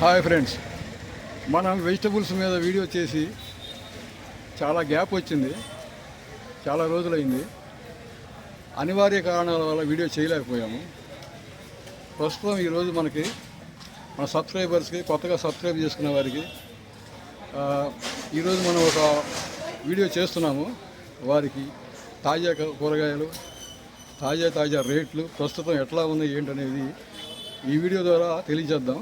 Hi friends మనం vegetables మీద video చేసి చాలా గ్యాప్ వచ్చింది. చాలా రోజులైంది. అనివార్య కారణాల వల్ల వీడియో చేయలేకపోయాము. ప్రస్తుతం ఈరోజు మనకి మన సబ్స్క్రైబర్స్కి కొత్తగా సబ్స్క్రైబ్ చేసుకున్న వారికి ఈరోజు మనం ఒక వీడియో చేస్తున్నాము. వారికి తాజా కూరగాయలు తాజా తాజా రేట్లు ప్రస్తుతం ఎట్లా ఉన్నాయి ఏంటనేది ఈ వీడియో ద్వారా తెలియజేద్దాం.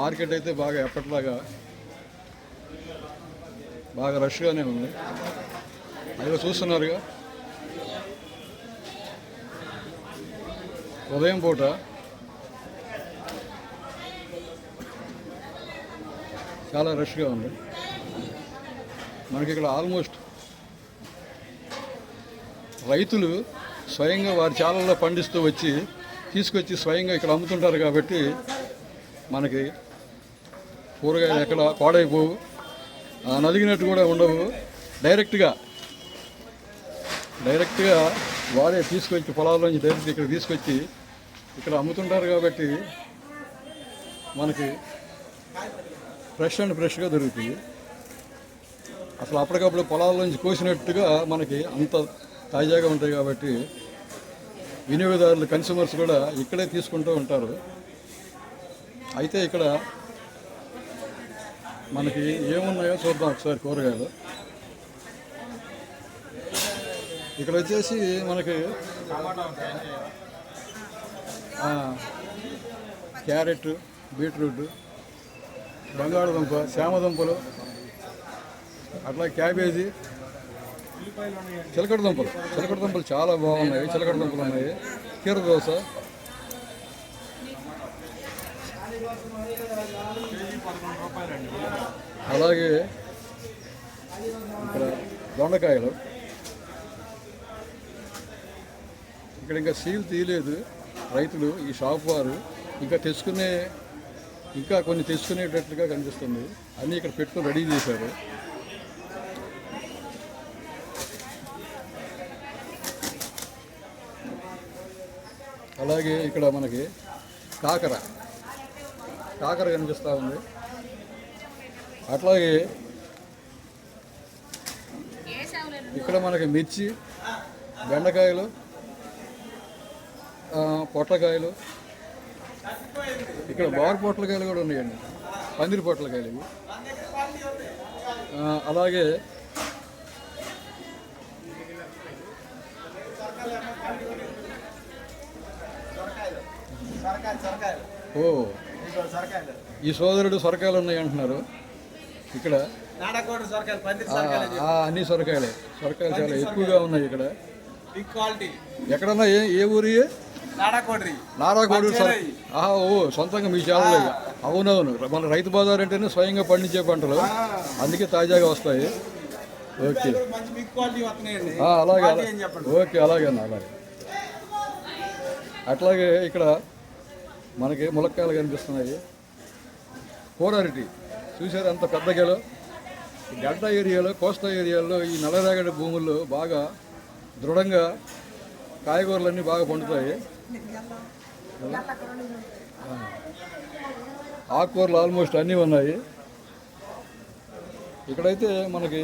మార్కెట్ అయితే బాగా ఎప్పటిలాగా బాగా రష్గానే ఉంది. అదిగో చూస్తున్నారుగా. ఉదయం పూట చాలా రష్గా ఉంది. మనకి ఇక్కడ ఆల్మోస్ట్ రైతులు స్వయంగా వారి చాలల్లో పండిస్తూ వచ్చి తీసుకొచ్చి స్వయంగా ఇక్కడ అమ్ముతుంటారు కాబట్టి మనకి కూరగాయలు ఎక్కడ పాడైపోవు నలిగినట్టు కూడా ఉండవు. డైరెక్ట్గా డైరెక్ట్గా వారే తీసుకొచ్చి పొలాల్లోంచి డైరెక్ట్ ఇక్కడ తీసుకొచ్చి ఇక్కడ అమ్ముతుంటారు కాబట్టి మనకి ఫ్రెష్ అండ్ ఫ్రెష్గా దొరుకుతుంది. అసలు అప్పటికప్పుడు పొలాల్లోంచి కోసినట్టుగా మనకి అంత తాజాగా ఉంటాయి కాబట్టి వినియోగదారులు కన్స్యూమర్స్ కూడా ఇక్కడే తీసుకుంటూ ఉంటారు. అయితే ఇక్కడ మనకి ఏమున్నాయో చూద్దాం ఒకసారి కూరగాయలు. ఇక్కడ వచ్చేసి మనకి క్యారెట్ బీట్రూట్ బంగాళదుంప శ్యామదుంపలు అట్లా క్యాబేజీ చిలకడ దుంపలు. చిలకడ దుంపలు చాలా బాగున్నాయి. చిలకడ దుంపలు ఉన్నాయి. కీర దోశ అలాగే ఇక్కడ దొండకాయలు. ఇక్కడ ఇంకా సీల్ తీయలేదు రైతులు ఈ షాప్ వారు. ఇంకా తెచ్చుకునే ఇంకా కొన్ని తెచ్చుకునేటట్లుగా కనిపిస్తుంది. అన్నీ ఇక్కడ పెట్టుకొని రెడీ చేశారు. అలాగే ఇక్కడ మనకి కాకర. కాకర కనిపిస్తూ ఉంది. అట్లాగే ఇక్కడ మనకి మిర్చి బెండకాయలు ఆ, పొట్లకాయలు. ఇక్కడ బార్ పొట్లకాయలు కూడా ఉన్నాయండి. పందిరి పొట్లకాయలు ఇవి. ఆ, అలాగే సొరకాయలు సొరకాయలు. ఓ. ఈ సోదరుడు సొరకాయలు ఉన్నాయి అంటున్నారు ఇక్కడ? అన్ని సొరకాయలే. సొరకాయలు చాలా ఎక్కువగా ఉన్నాయి ఇక్కడ. ఎక్కడన్నా ఏ ఏ ఊరి నాడకోటరి నారాకోడు సొర మంచిర్యాల. ఆహా ఓ సొంతంగా మీ చేపలు అవునవును. మన రైతు బజార్ అంటేనే స్వయంగా పండించే పంటలు. అందుకే తాజాగా వస్తాయి. ఓకే. అలాగే ఓకే అలాగే అన్న అలాగే. అట్లాగే ఇక్కడ మనకి ములక్కాయలు కనిపిస్తున్నాయి. కూర అరటి చూశారు అంత పెద్ద గెల. గడ్డ ఏరియాలో కోస్తా ఏరియాలో ఈ నల్లరేగడి భూముల్లో బాగా దృఢంగా కాయగూరలన్నీ బాగా పండుతాయి. ఆకుకూరలు ఆల్మోస్ట్ అన్నీ ఉన్నాయి. ఇక్కడైతే మనకి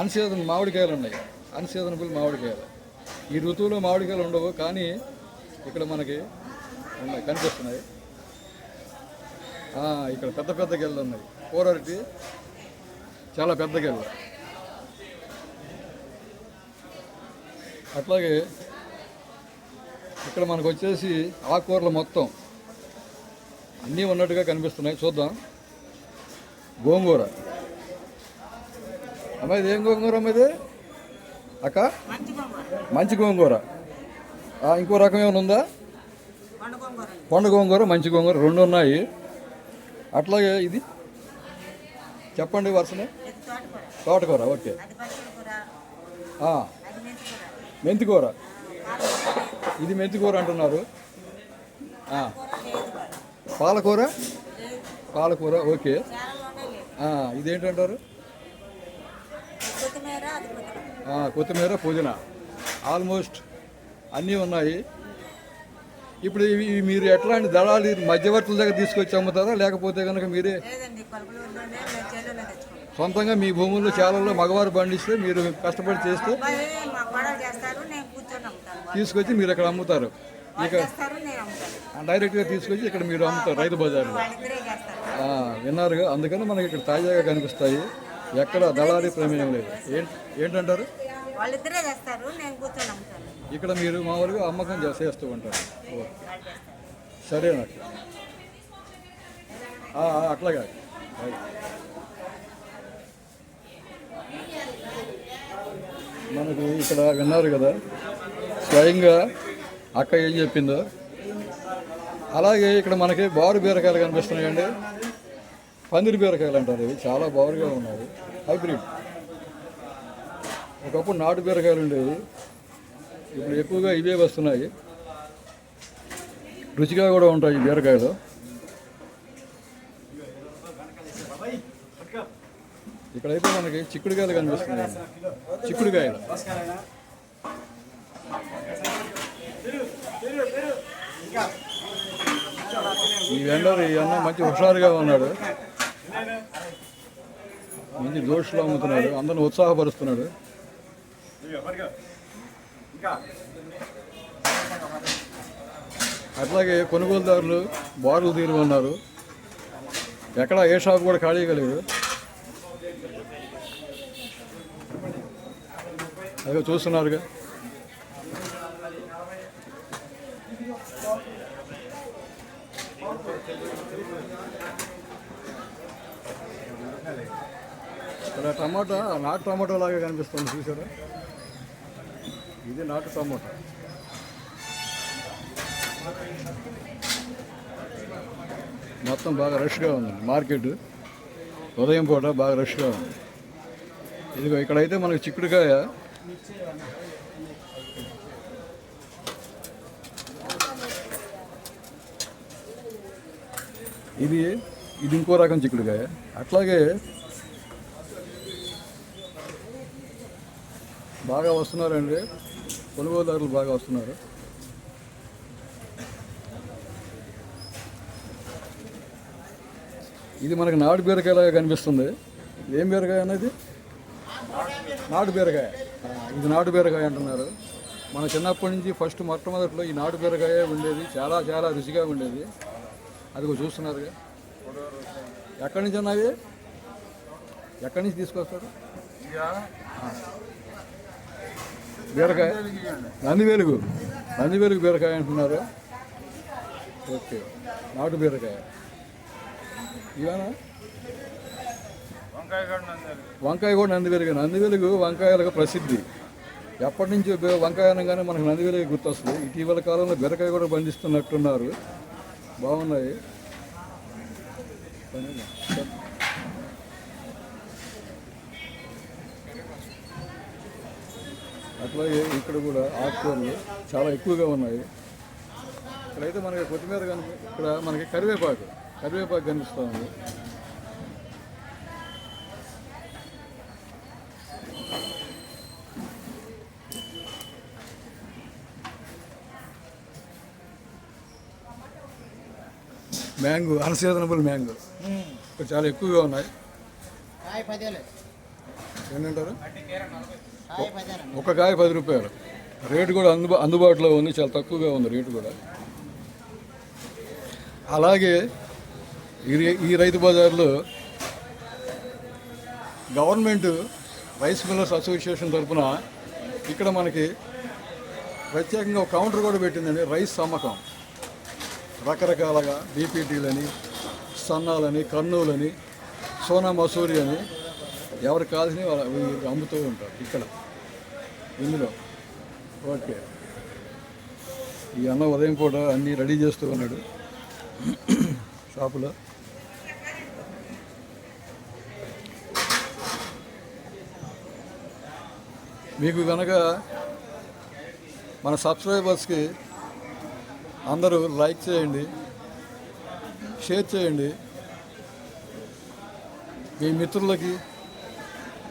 అన్సీజన్ మామిడికాయలు ఉన్నాయి. అన్సీజనబుల్ మామిడికాయలు. ఈ ఋతువులో మామిడికాయలు ఉండవు కానీ ఇక్కడ మనకి ఉన్నాయి కనిపిస్తున్నాయి. ఇక్కడ పెద్ద పెద్ద గెళ్ళు ఉన్నాయి. కూరటి చాలా పెద్ద గెళ్ళు అట్లాగే ఇక్కడ మనకు వచ్చేసి ఆకుకూరలు మొత్తం అన్నీ ఉన్నట్టుగా కనిపిస్తున్నాయి. చూద్దాం. గోంగూర. అమ్మాయి ఇది ఏం గోంగూర అమ్మాయి అక్క? మంచి గోంగూర. ఇంకో రకం ఏమైనా ఉందా? కొండ గోంగూర మంచి గోంగూర రెండు ఉన్నాయి. అట్లాగే ఇది చెప్పండి వరుసనే. తోటకూర. ఓకే. మెంతికూర. ఇది మెంతికూర అంటున్నారు. పాలకూర? పాలకూర ఓకే. ఇదేంటంటారు? కొత్తిమీర పుదీనా. ఆల్మోస్ట్ అన్నీ ఉన్నాయి. ఇప్పుడు ఇవి మీరు ఎట్లాంటి దళాలు మధ్యవర్తుల దగ్గర తీసుకొచ్చి అమ్ముతారా? లేకపోతే కనుక మీరే సొంతంగా మీ భూముల్లో చాలలో మగవారు పండిస్తే మీరు కష్టపడి చేస్తే తీసుకొచ్చి మీరు ఇక్కడ అమ్ముతారు. అమ్ముతాను. డైరెక్ట్గా తీసుకొచ్చి ఇక్కడ మీరు అమ్ముతారు రైతు బజార్లో విన్నారుగా? అందుకని మనకి ఇక్కడ తాజాగా కనిపిస్తాయి. ఎక్కడ దళారీ ప్రమేయం లేదు. ఏంటి ఏంటంటారు? ఇక్కడ మీరు మామూలుగా అమ్మకం చేసి- చేస్తూ ఉంటారు సరేనట్టు అట్లాగా. మనకు ఇక్కడ విన్నారు కదా స్వయంగా అక్క ఏం చెప్పిందో. అలాగే ఇక్కడ మనకి బారు బీరకాయలు కనిపిస్తున్నాయండి. పందిరి బీరకాయలు అంటారు ఇవి చాలా బారుగా ఉన్నాయి. హైబ్రిడ్. ఒకప్పుడు నాటు బీరకాయలు ఉండేవి. ఇప్పుడు ఎక్కువగా ఇవే వస్తున్నాయి. రుచిగా కూడా ఉంటాయి ఈ బీరకాయలు. ఇక్కడైతే మనకి చిక్కుడుకాయలు కనిపిస్తున్నాయి. చిక్కుడుకాయలు. ఈ వెండర్ ఈ అన్న మంచి హుషారుగా ఉన్నాడు. మంచి జోష్లో అమ్ముతున్నాడు. అందరిని ఉత్సాహపరుస్తున్నాడు. అట్లాగే కొనుగోలుదారులు బారులు తీరు ఉన్నారు ఎక్కడ ఏ షాప్ కూడా ఖాళీగా లేదు. అదే చూస్తున్నారుగా. ఇక్కడ టమాటా నాటు టమాటో లాగా కనిపిస్తుంది చూసారా ఇది నాటు టమాటా. మొత్తం బాగా రష్గా ఉందండి మార్కెట్. ఉదయం పూట బాగా రష్గా ఉంది. ఇదిగో ఇక్కడైతే మనకి చిక్కుడుకాయ ఇది ఇది ఇంకో రకం చిక్కుడుకాయ. అట్లాగే బాగా వస్తున్నారండి. కొనుగోలుదారులు బాగా వస్తున్నారు. ఇది మనకి నాటు బీరకాయలాగా కనిపిస్తుంది. ఏం బీరకాయ అనేది నాటు బీరకాయ. ఇది నాటు బీరకాయ అంటున్నారు. మన చిన్నప్పటి నుంచి ఫస్ట్ మొట్టమొదట్లో ఈ నాటు బీరకాయ ఉండేది. చాలా చాలా రుచిగా ఉండేది. అది చూస్తున్నారుగా. ఎక్కడి నుంచి ఉన్నవి ఎక్కడి నుంచి తీసుకొస్తారు? బీరకాయ. నంది వెలుగు నంది బీరకాయ అంటున్నారు. ఓకే. నాటు బీరకాయ. ఇవానా వంకాయ కూడా నంది వెలుగు నంది వెలుగు వంకాయలకు ప్రసిద్ధి. ఎప్పటి నుంచి వంకాయ అనగానే మనకు నంది వెలుగు గుర్తొస్తుంది. ఇటీవల కాలంలో బెరకాయ కూడా పండిస్తున్నట్టున్నారు. బాగున్నాయి. అట్లాగే ఇక్కడ కూడా ఆకుకూరలు చాలా ఎక్కువగా ఉన్నాయి. ఇక్కడైతే మనకి కొత్తిమీర కనిపి ఇక్కడ మనకి కరివేపాకు కరివేపాకు కనిపిస్తూ మ్యాంగో అన్సీజనబుల్ మ్యాంగో. ఇక్కడ చాలా ఎక్కువగా ఉన్నాయి. ఏంటంటారు? ఒక కాయ పది రూపాయలు. రేటు కూడా అందుబా అందుబాటులో ఉంది చాలా తక్కువగా ఉంది రేటు కూడా. అలాగే ఈ ఈ రైతు బజార్లో గవర్నమెంట్ రైస్ మిల్లర్స్ అసోసియేషన్ తరఫున ఇక్కడ మనకి ప్రత్యేకంగా ఒక కౌంటర్ కూడా పెట్టిందండి రైస్ అమ్మకం. రకరకాలుగా బీపీటీలని సన్నాలని కర్నూలని సోనా మసూరి అని ఎవరు కావాల్సినవి వాళ్ళు అమ్ముతూ ఉంటారు ఇక్కడ. ఇందులో. ఓకే. ఈ అన్న ఉదయం పూట అన్నీ రెడీ చేస్తూ ఉన్నాడు షాపులో. మీకు కనుక మన సబ్స్క్రైబర్స్కి అందరూ లైక్ చేయండి షేర్ చేయండి. మీ మిత్రులకి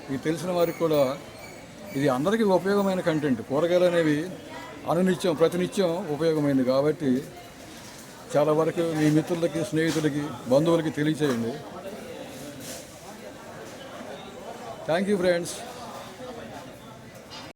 మీకు తెలిసిన వారికి కూడా ఇది అందరికీ ఉపయోగమైన కంటెంట్. కూరగాయలు అనేవి అనునిత్యం ప్రతినిత్యం ఉపయోగమైంది కాబట్టి చాలా వరకు మీ మిత్రులకి స్నేహితులకి బంధువులకి తెలియచేయండి. Thank you friends